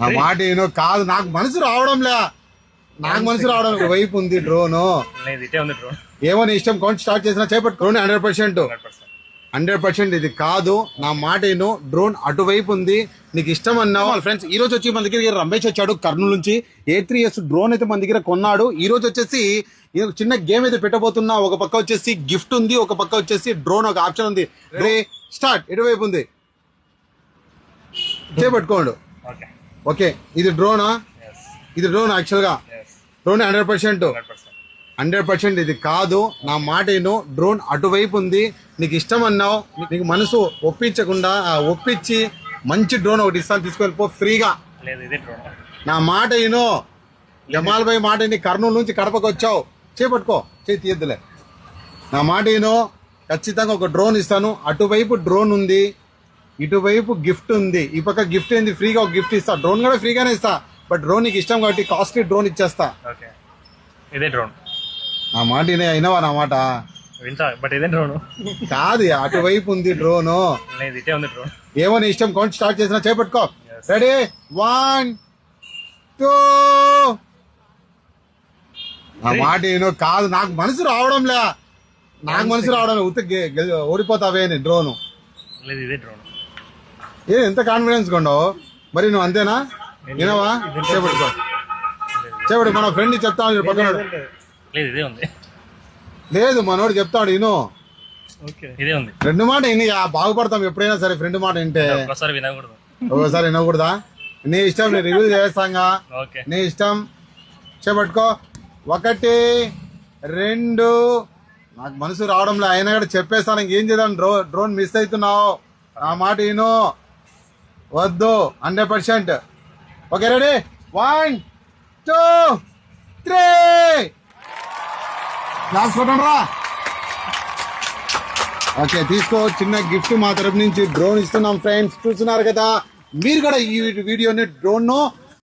నా మాట ఏనో కాదు నాకు మనసు రావడంలే. నాకు మనసు రావడం వైపు ఉంది డ్రోన్. ఏమో నీ ఇష్టం కౌంట్ స్టార్ట్ చేసినా చేపట్టు. Drone hundred percent. Hundred percent. ఇది కాదు. నా మాట ఏను డ్రోన్ అటువైపు ఉంది. నీకు ఇష్టం అన్నావు. ఫ్రెండ్స్ ఈ రోజు వచ్చి మన దగ్గర రమేష్ వచ్చాడు కర్నూలు నుంచి. ఏ త్రీ ఇయర్స్ డ్రోన్ అయితే మన దగ్గర కొన్నాడు. ఈ రోజు వచ్చేసి చిన్న గేమ్ అయితే పెట్టబోతున్నా. ఒక పక్క వచ్చేసి గిఫ్ట్ ఉంది. ఒక పక్క వచ్చేసి డ్రోన్ ఒక ఆప్షన్ ఉంది. రే. స్టార్ట్. ఎటువైపు ఉంది. చేపట్టుకోండు. ఓకే. ఓకే ఇది డ్రోనా ఇది డ్రోన్ యాక్చువల్గా? Yes drone hundred percent hundred percent ఇది కాదు నా మాట ఏను డ్రోన్ అటువైపు ఉంది. నీకు ఇష్టం అన్నావు. నీకు మనసు ఒప్పించకుండా ఒప్పించి మంచి డ్రోన్ ఒకటి ఇస్తాను తీసుకెళ్ళిపో ఫ్రీగా. నా మాట ఏను జమాల్ భాయ్ మాట కర్నూలు నుంచి కడపకు వచ్చావు. చేపట్టుకో. చేయి తీయద్దులే. నా మాట ఏను ఖచ్చితంగా ఒక డ్రోన్ ఇస్తాను. అటువైపు డ్రోన్ ఉంది. ఇటువైపు గిఫ్ట్ ఉంది. ఈ పక్క గిఫ్ట్ ఏంది? ఫ్రీగా ఒక గిఫ్ట్ ఇస్తా. డ్రోన్ కూడా ఫ్రీగానే ఇస్తా. బట్ డ్రోన్ నీకు ఇష్టం కాబట్టి కాస్ట్లీ డ్రోన్ ఇచ్చేస్తా. ఓకే. ఇదే డ్రోన్. నా మాట వినే అయినవా నా మాట? వింటా బట్ ఇదే డ్రోన్. కాదు అటువైపు ఉంది డ్రోన్. లేదు ఇటే ఉంది డ్రోన్. ఏమో నీ ఇష్టం. కౌంట్ స్టార్ట్ చేసినా చేపట్టుకో. రెడీ? One two. నా మాట ఏనో కాదు. నాకు మనసు రావడంలే. నాకు మనసు రావడం ఉత్త ఓడిపోతావే డ్రోన్. లేదు ఇదే డ్రోన్. ఏ ఎంత కాన్ఫిడెన్స్ కొండవు మరి నువ్వు అంతేనా? వినవా? చేపట్టుకో చేపట్టు మన ఫ్రెండ్ చెప్తా ఉన్నాడు పక్కన లేదు ఇదే ఉంది. లేదు మనోడు చెప్తాడు ఇను ఓకే. ఇదే ఉంది. ఫ్రెండ్ మాట ఆ, బాగుపడతాం ఎప్పుడైనా సరే ఫ్రెండ్ మాట వింటే. వినకూడదు. ఒకసారి వినకూడదా? నీ ఇష్టం నేను రివ్యూ చేస్తాంగా. నీ ఇష్టం. చేపట్టుకో. ఒకటి రెండు. నాకు మనసు రావడంలో అయినా కూడా చెప్పేస్తాను ఇంకేం చేద్దాం? డ్రో డ్రోన్ మిస్ అవుతున్నావు. నా మాట విను. వద్దు hundred percent okay ready one two three class కొట్టండిరా okay తీసుకో చిన్న గిఫ్ట్ మా తరపు నుంచి డ్రోన్ ఇస్తున్నాం ఫ్రెండ్స్ చూస్తున్నారు కదా? మీరు కూడా ఈ వీడియోని డ్రోన్ను